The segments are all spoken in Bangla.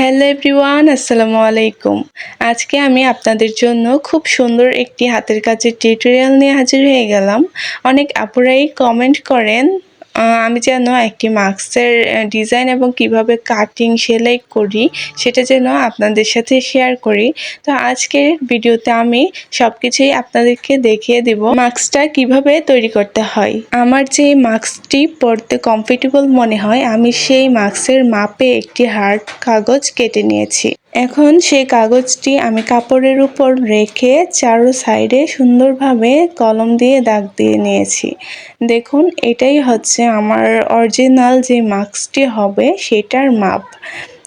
হ্যালো এভরিওয়ান, আসসালামু আলাইকুম। আজকে আমি আপনাদের জন্য খুব সুন্দর একটি হাতের কাজের টিউটোরিয়াল নিয়ে হাজির হয়ে গেলাম। অনেক আপুরাই কমেন্ট করেন আমি যেন একটি মাস্কের ডিজাইন এবং কীভাবে কাটিং সেলাই করি, সেটা যেন আপনাদের সাথে শেয়ার করি। তো আজকের ভিডিওতে আমি সব কিছুই আপনাদেরকে দেখিয়ে দিব। মাস্কটা কীভাবে তৈরি করতে হয়? আমার যে মাস্কটি পরতে কমফোর্টেবল মনে হয়, আমি সেই মাস্কের মাপে একটি হার্ড কাগজ কেটে নিয়েছি। এখন সেই কাগজটি আমি কাপড়ের উপর রেখে চারো সাইডে সুন্দরভাবে কলম দিয়ে দাগ দিয়ে নিয়েছি। দেখুন, এটাই হচ্ছে আমার অরিজিনাল যে মাস্কটি হবে, সেটার মাপ।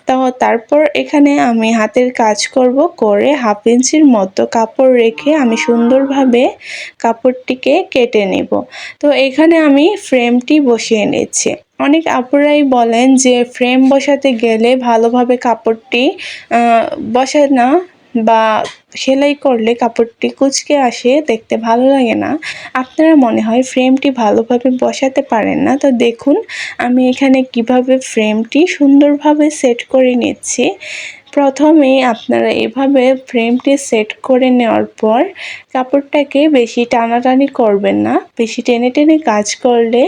তো তারপর এখানে আমি হাতের কাজ করব করে হাফ ইঞ্চির মতো কাপড় রেখে আমি সুন্দরভাবে কাপড়টিকে কেটে নেব। তো এখানে আমি ফ্রেমটি বসিয়ে নিচ্ছি। অনেক আপুরাই বলেন যে ফ্রেম বসাতে গেলে ভালোভাবে কাপড়টি বসে না বা সেলাই করলে কাপড়টি কুচকে আসে, দেখতে ভালো লাগে না। আপনারা মনে হয় ফ্রেমটি ভালোভাবে বসাতে পারেন না। তো দেখুন, আমি এখানে কীভাবে ফ্রেমটি সুন্দরভাবে সেট করে নিচ্ছি। প্রথমে আপনারা এভাবে ফ্রেমটি সেট করে নেওয়ার পর কাপড়টাকে বেশি টানাটানি করবেন না। বেশি টেনে টেনে কাজ করলে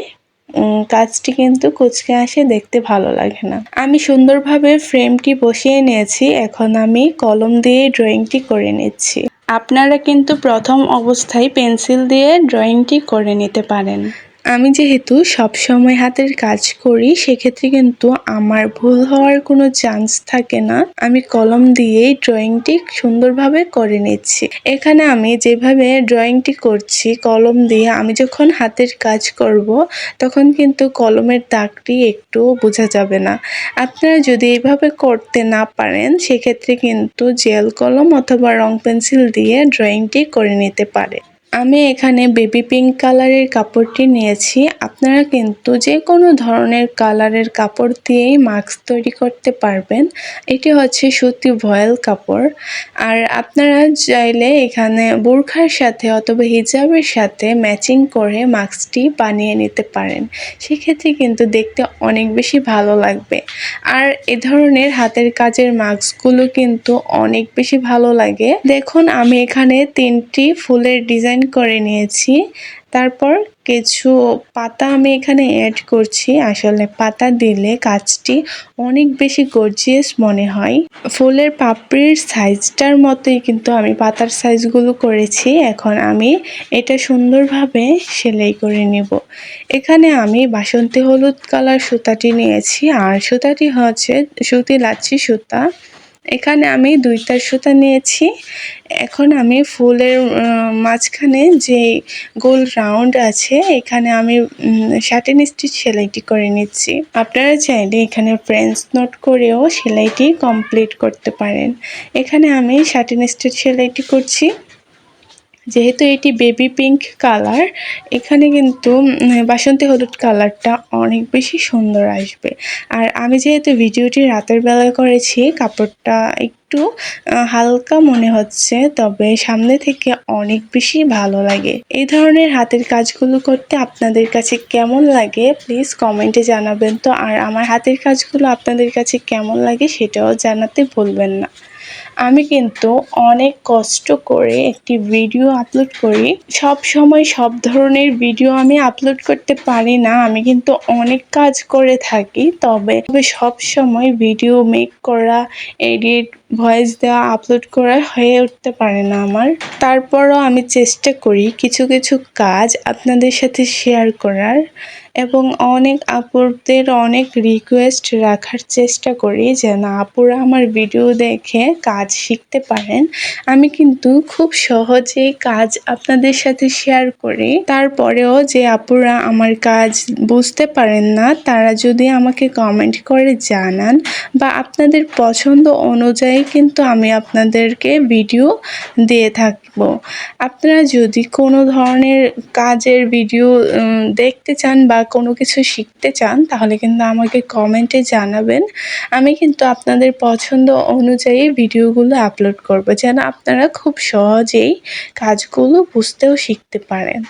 কাজটি কিন্তু কুচকে আসে দেখতে ভালো লাগে না। আমি সুন্দরভাবে ফ্রেমটি বসিয়ে নিয়েছি, এখন আমি কলম দিয়ে ড্রয়িংটি করে নিচ্ছি। আপনারা কিন্তু প্রথম অবস্থায় পেন্সিল দিয়ে ড্রয়িংটি করে নিতে পারেন। আমি যেহেতু সব সময় হাতের কাজ করি, সেক্ষেত্রে কিন্তু আমার ভুল হওয়ার কোনো চান্স থাকে না। আমি কলম দিয়েই ড্রয়িংটি সুন্দরভাবে করে নিচ্ছি। এখানে আমি যেভাবে ড্রয়িংটি করছি, কলম দিয়ে আমি যখন হাতের কাজ করব, তখন কিন্তু কলমের দাগটি একটু বোঝা যাবে না। আপনারা যদি এইভাবে করতে না পারেন, সেক্ষেত্রে কিন্তু জেল কলম অথবা রং পেন্সিল দিয়ে ড্রয়িংটি করে নিতে পারে। আমি এখানে বেবি পিঙ্ক কালারের কাপড়টি নিয়েছি। আপনারা কিন্তু যে কোনো ধরনের কালারের কাপড় দিয়েই মাস্ক তৈরি করতে পারবেন। এটি হচ্ছে সুতি ভয়েল কাপড়। আর আপনারা চাইলে এখানে বোরখার সাথে অথবা হিজাবের সাথে ম্যাচিং করে মাস্কটি বানিয়ে নিতে পারেন। সেক্ষেত্রে কিন্তু দেখতে অনেক বেশি ভালো লাগবে। আর এ ধরনের হাতের কাজের মাস্কগুলো কিন্তু অনেক বেশি ভালো লাগে। দেখুন, আমি এখানে তিনটি ফুলের ডিজাইন করে নিয়েছি। তারপর কিছু পাতা আমি এখানে অ্যাড করছি। আসলে পাতা দিলে কাজটি অনেক বেশি গর্জিয়াস মনে হয়। ফুলের পাপড়ির সাইজটার মতোই কিন্তু আমি পাতার সাইজগুলো করেছি। এখন আমি এটা সুন্দরভাবে সেলাই করে নেব। এখানে আমি বাসন্তী হলুদ কালার সুতাটি নিয়েছি। আর সুতাটি হচ্ছে সুতি লাচ্ছি সুতা। এখানে আমি দুইটা সুতা নিয়েছি। এখন আমি ফুলের মাঝখানে যে গোল রাউন্ড আছে, এখানে আমি শার্টেন স্টিচ সেলাইটি করে নিচ্ছি। আপনারা চাইলে এখানে ফ্রেঞ্চ নোট করেও সেলাইটি কমপ্লিট করতে পারেন। এখানে আমি শার্টেন স্টিচ সেলাইটি করছি। যেহেতু এটি বেবি পিঙ্ক কালার এখানে কিন্তু বাসন্তী হলুদ কালারটা অনেক বেশি সুন্দর আসবে। আর আমি যেহেতু ভিডিওটি রাতের বেলায় করেছি, কাপড়টা একটু হালকা মনে হচ্ছে, তবে সামনে থেকে অনেক বেশি ভালো লাগে। এই ধরনের হাতের কাজগুলো করতে আপনাদের কাছে কেমন লাগে প্লিজ কমেন্টে জানাবেন তো। আর আমার হাতের কাজগুলো আপনাদের কাছে কেমন লাগে, সেটাও জানাতে ভুলবেন না। আমি কিন্তু অনেক কষ্ট করে একটি ভিডিও আপলোড করি। সব সময় সব ধরনের ভিডিও আমি আপলোড করতে পারি না। আমি কিন্তু অনেক কাজ করে থাকি, তবে সব সময় ভিডিও মেক করা এডিট ভয়েস দেওয়া আপলোড করা হয়ে উঠতে পারে না আমার। তারপরও আমি চেষ্টা করি কিছু কিছু কাজ আপনাদের সাথে শেয়ার করার এবং অনেক আপুদের অনেক রিকোয়েস্ট রাখার চেষ্টা করি যেন আপুরা আমার ভিডিও দেখে কাজ শিখতে পারেন। আমি কিন্তু খুব সহজেই কাজ আপনাদের সাথে শেয়ার করি। তারপরেও যে আপুরা আমার কাজ বুঝতে পারেন না, তারা যদি আমাকে কমেন্ট করে জানান বা আপনাদের পছন্দ অনুযায়ী কিন্তু আমি আপনাদেরকে ভিডিও দিয়ে থাকব। আপনারা যদি কোনো ধরনের কাজের ভিডিও দেখতে চান বা কোনো কিছু শিখতে চান, তাহলে কিন্তু আমাকে কমেন্টে জানাবেন। আমি কিন্তু আপনাদের পছন্দ অনুযায়ী ভিডিওগুলো আপলোড করব, যেন আপনারা খুব সহজেই কাজগুলো বুঝতেও শিখতে পারেন।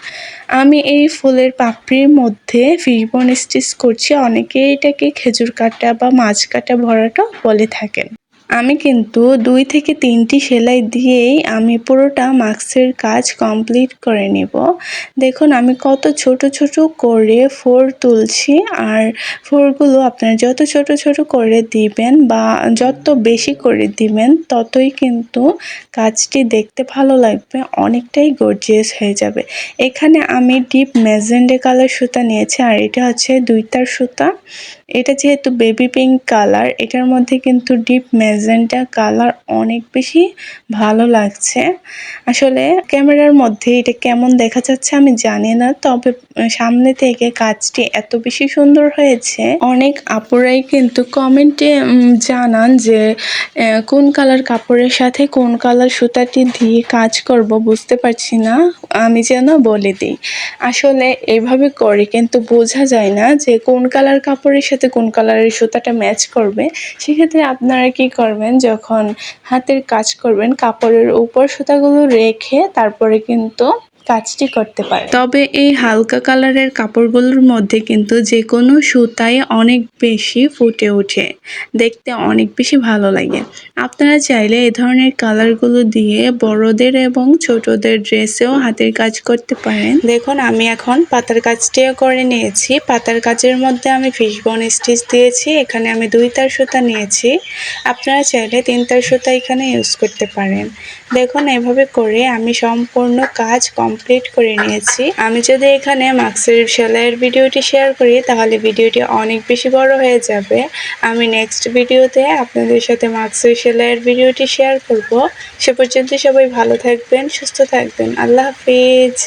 আমি এই ফুলের পাপড়ির মধ্যে ফিশবন স্টিচ করছি। অনেকে এটাকে খেজুর কাটা বা মাছ কাটা ভরাটা বলে থাকেন। আমি কিন্তু দুই থেকে তিনটি সেলাই দিয়েই আমি পুরোটা মাস্কের কাজ কমপ্লিট করে নিব। দেখুন, আমি কত ছোট ছোট করে ফোর তুলছি আর ফোরগুলো আপনারা যত ছোট ছোট করে দিবেন বা যত বেশি করে দিবেন, ততই কিন্তু কাজটি দেখতে ভালো লাগবে, অনেকটাই গর্জিয়াস হয়ে যাবে। এখানে আমি ডিপ ম্যাজেন্ডে কালার সুতা নিয়েছি আর এটা হচ্ছে দুইটার সুতা। এটা যেহেতু বেবি পিঙ্ক কালার এটার মধ্যে কিন্তু ডিপ ম্যাজেন্টা কালার অনেক বেশি ভালো লাগছে। আসলে ক্যামেরার মধ্যে এটা কেমন দেখা যাচ্ছে আমি জানি না, তবে সামনে থেকে কাজটি এত বেশি সুন্দর হয়েছে। অনেক আপুরাই কিন্তু কমেন্টে জানান যে কোন কালার কাপড়ের সাথে কোন কালার সুতাটি দিয়ে কাজ করব বুঝতে পারছি না, আমি যেন বলে দিই। আসলে এইভাবে করে কিন্তু বোঝা যায় না যে কোন কালার কাপড়ের সাথে কোন কালারের সুতাটা ম্যাচ করবে। সেক্ষেত্রে আপনারা কি করবেন যখন হাতের কাজ করবেন। কাপড়ের উপর সুতাগুলো রেখে তারপরে কিন্তু কাজটি করতে পারে। তবে এই হালকা কালারের কাপড়গুলোর মধ্যে কিন্তু যে কোনো সুতায় অনেক বেশি ফুটে ওঠে। দেখতে অনেক বেশি ভালো লাগে। আপনারা চাইলে এ ধরনের কালারগুলো দিয়ে বড়দের এবং ছোটদের ড্রেসেও হাতের কাজ করতে পারেন। দেখুন, আমি এখন পাতার কাজটিও করে নিয়েছি। পাতার কাজের মধ্যে আমি ফিশবন স্টিচ দিয়েছি। এখানে আমি দুই তার সুতা নিয়েছি। আপনারা চাইলে তিন তার সুতা এখানে ইউজ করতে পারেন। দেখুন, এভাবে করে আমি সম্পূর্ণ কাজ কমপ্লিট করে নিয়েছি। আমি যদি এখানে মাক্সের সেলাইয়ের ভিডিওটি শেয়ার করি, তাহলে ভিডিওটি অনেক বেশি বড় হয়ে যাবে। আমি নেক্সট ভিডিওতে আপনাদের সাথে মাক্সের সেলাইয়ের ভিডিওটি শেয়ার করব। সে পর্যন্ত সবাই ভালো থাকবেন, সুস্থ থাকবেন। আল্লাহ হাফিজ।